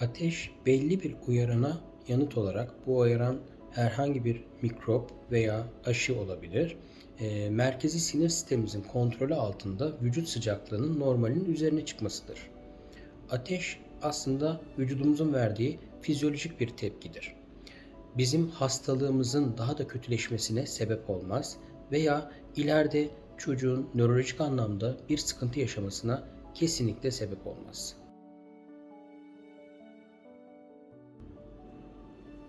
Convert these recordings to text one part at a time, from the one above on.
Ateş belli bir uyarana yanıt olarak bu uyaran herhangi bir mikrop veya aşı olabilir. E, merkezi sinir sistemimizin kontrolü altında vücut sıcaklığının normalinin üzerine çıkmasıdır. Ateş aslında vücudumuzun verdiği fizyolojik bir tepkidir. Bizim hastalığımızın daha da kötüleşmesine sebep olmaz veya ileride çocuğun nörolojik anlamda bir sıkıntı yaşamasına kesinlikle sebep olmaz.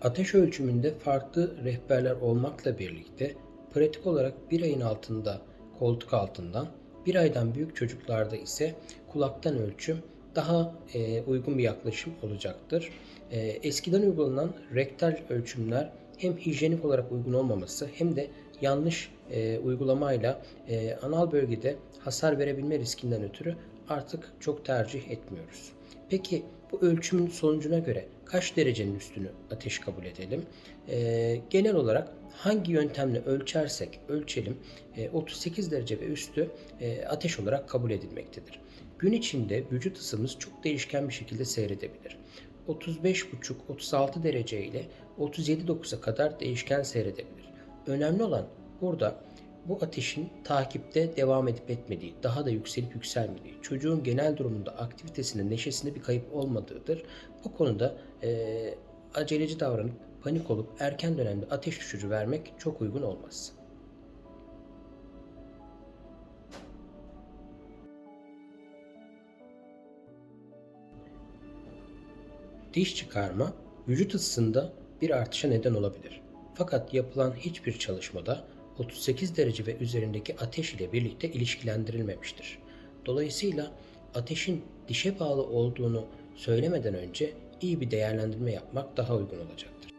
Ateş ölçümünde farklı rehberler olmakla birlikte pratik olarak bir ayın altında koltuk altından, bir aydan büyük çocuklarda ise kulaktan ölçüm daha e, uygun bir yaklaşım olacaktır. E, eskiden uygulanan rektal ölçümler hem hijyenik olarak uygun olmaması hem de yanlış e, uygulamayla e, anal bölgede hasar verebilme riskinden ötürü artık çok tercih etmiyoruz. Peki bu ölçümün sonucuna göre kaç derecenin üstünü ateş kabul edelim? E, genel olarak hangi yöntemle ölçersek ölçelim e, 38 derece ve üstü e, ateş olarak kabul edilmektedir. Gün içinde vücut ısımız çok değişken bir şekilde seyredebilir. 35,5-36 derece ile 37,9'a kadar değişken seyredebilir. Önemli olan burada bu ateşin takipte devam edip etmediği, daha da yükselip yükselmediği, çocuğun genel durumunda aktivitesinde, neşesinde bir kayıp olmadığıdır. Bu konuda e, aceleci davranıp panik olup erken dönemde ateş düşürücü vermek çok uygun olmaz. Diş çıkarma vücut ısısında bir artışa neden olabilir. Fakat yapılan hiçbir çalışmada 38 derece ve üzerindeki ateş ile birlikte ilişkilendirilmemiştir. Dolayısıyla ateşin dişe bağlı olduğunu söylemeden önce iyi bir değerlendirme yapmak daha uygun olacaktır.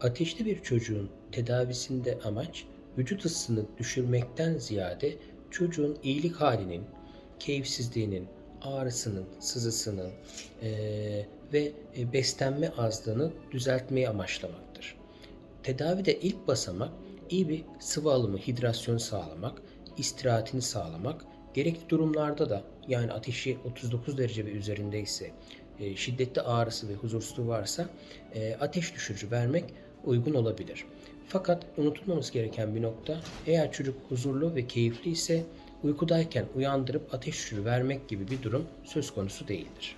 Ateşli bir çocuğun tedavisinde amaç vücut ısısını düşürmekten ziyade çocuğun iyilik halinin, keyifsizliğinin, ağrısının, sızısının e, ve beslenme azlığını düzeltmeyi amaçlamaktır. Tedavide ilk basamak iyi bir sıvı alımı, hidrasyon sağlamak, istirahatini sağlamak, gerekli durumlarda da yani ateşi 39 derece ve üzerindeyse, e, şiddetli ağrısı ve huzursuzluğu varsa e, ateş düşürücü vermek uygun olabilir. Fakat unutulmaması gereken bir nokta eğer çocuk huzurlu ve keyifli ise uykudayken uyandırıp ateş düşürü vermek gibi bir durum söz konusu değildir.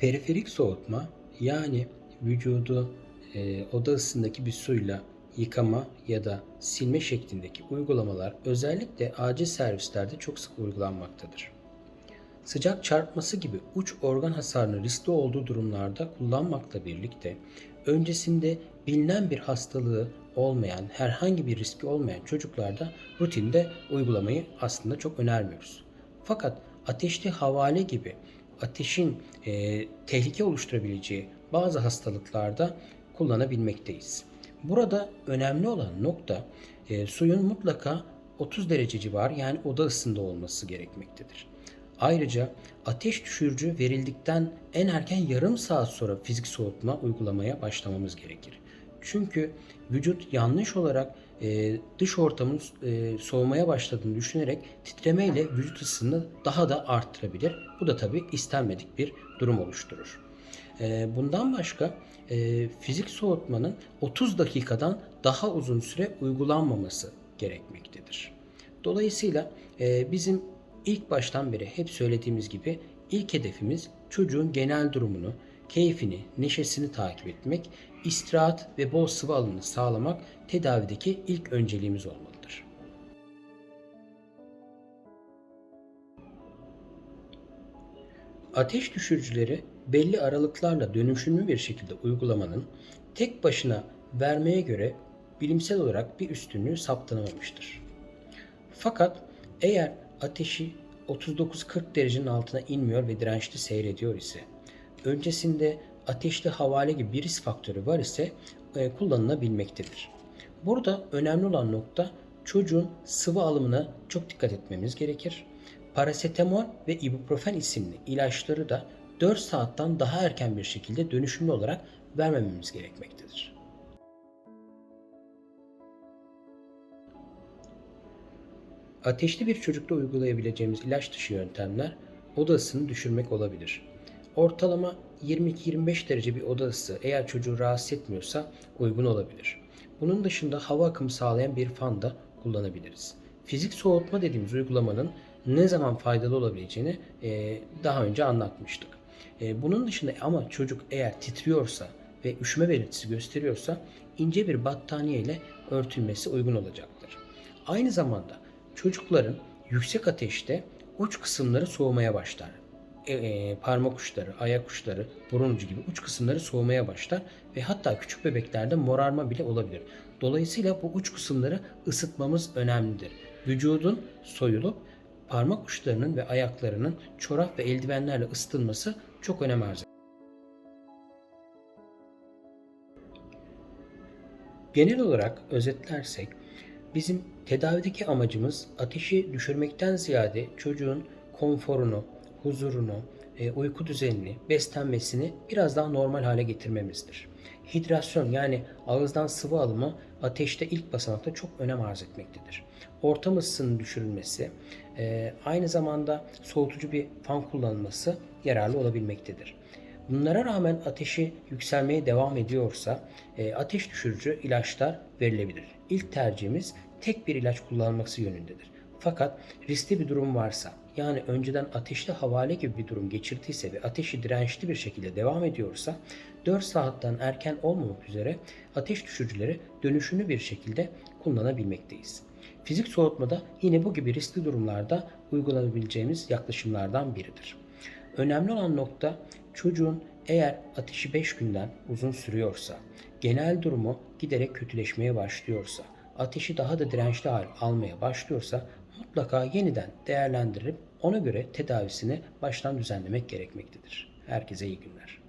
Periferik soğutma yani vücudu e, oda ısısındaki bir suyla yıkama ya da silme şeklindeki uygulamalar özellikle acil servislerde çok sık uygulanmaktadır. Sıcak çarpması gibi uç organ hasarının riskli olduğu durumlarda kullanmakla birlikte öncesinde bilinen bir hastalığı olmayan, herhangi bir riski olmayan çocuklarda rutinde uygulamayı aslında çok önermiyoruz. Fakat ateşli havale gibi ateşin e, tehlike oluşturabileceği bazı hastalıklarda kullanabilmekteyiz. Burada önemli olan nokta e, suyun mutlaka 30 derece civar yani oda ısısında olması gerekmektedir. Ayrıca ateş düşürücü verildikten en erken yarım saat sonra fizik soğutma uygulamaya başlamamız gerekir. Çünkü vücut yanlış olarak e, dış ortamın e, soğumaya başladığını düşünerek titremeyle vücut ısısını daha da arttırabilir. Bu da tabi istenmedik bir durum oluşturur. E, bundan başka e, fizik soğutmanın 30 dakikadan daha uzun süre uygulanmaması gerekmektedir. Dolayısıyla e, bizim ilk baştan beri hep söylediğimiz gibi ilk hedefimiz çocuğun genel durumunu, keyfini, neşesini takip etmek, istirahat ve bol sıvı alımını sağlamak tedavideki ilk önceliğimiz olmalıdır. Ateş düşürücüleri belli aralıklarla dönüşümlü bir şekilde uygulamanın tek başına vermeye göre bilimsel olarak bir üstünlüğü saptanamamıştır. Fakat eğer ateşi 39-40 derecenin altına inmiyor ve dirençli seyrediyor ise, öncesinde ateşli havale gibi bir risk faktörü var ise e, kullanılabilmektedir. Burada önemli olan nokta çocuğun sıvı alımına çok dikkat etmemiz gerekir. Parasetamol ve ibuprofen isimli ilaçları da 4 saatten daha erken bir şekilde dönüşümlü olarak vermememiz gerekmektedir. Ateşli bir çocukta uygulayabileceğimiz ilaç dışı yöntemler oda ısısını düşürmek olabilir. Ortalama 22-25 derece bir oda ısısı eğer çocuğu rahatsız etmiyorsa uygun olabilir. Bunun dışında hava akımı sağlayan bir fan da kullanabiliriz. Fizik soğutma dediğimiz uygulamanın ne zaman faydalı olabileceğini daha önce anlatmıştık. Bunun dışında ama çocuk eğer titriyorsa ve üşüme belirtisi gösteriyorsa ince bir battaniye ile örtülmesi uygun olacaktır. Aynı zamanda çocukların yüksek ateşte uç kısımları soğumaya başlar. E, e, parmak uçları, ayak uçları, burun ucu gibi uç kısımları soğumaya başlar ve hatta küçük bebeklerde morarma bile olabilir. Dolayısıyla bu uç kısımları ısıtmamız önemlidir. Vücudun soyulup parmak uçlarının ve ayaklarının çorap ve eldivenlerle ısıtılması çok önem arz eder. Genel olarak özetlersek bizim tedavideki amacımız ateşi düşürmekten ziyade çocuğun konforunu, huzurunu, e, uyku düzenini, beslenmesini biraz daha normal hale getirmemizdir. Hidrasyon yani ağızdan sıvı alımı ateşte ilk basamakta çok önem arz etmektedir. Ortam ısısının düşürülmesi, e, aynı zamanda soğutucu bir fan kullanılması yararlı olabilmektedir. Bunlara rağmen ateşi yükselmeye devam ediyorsa e, ateş düşürücü ilaçlar verilebilir. İlk tercihimiz tek bir ilaç kullanılması yönündedir. Fakat riskli bir durum varsa yani önceden ateşli havale gibi bir durum geçirdiyse ve ateşi dirençli bir şekilde devam ediyorsa 4 saatten erken olmamak üzere ateş düşürücüleri dönüşümlü bir şekilde kullanabilmekteyiz. Fizik soğutmada yine bu gibi riskli durumlarda uygulanabileceğimiz yaklaşımlardan biridir. Önemli olan nokta çocuğun eğer ateşi 5 günden uzun sürüyorsa, genel durumu giderek kötüleşmeye başlıyorsa, ateşi daha da dirençli hal almaya başlıyorsa mutlaka yeniden değerlendirip ona göre tedavisini baştan düzenlemek gerekmektedir. Herkese iyi günler.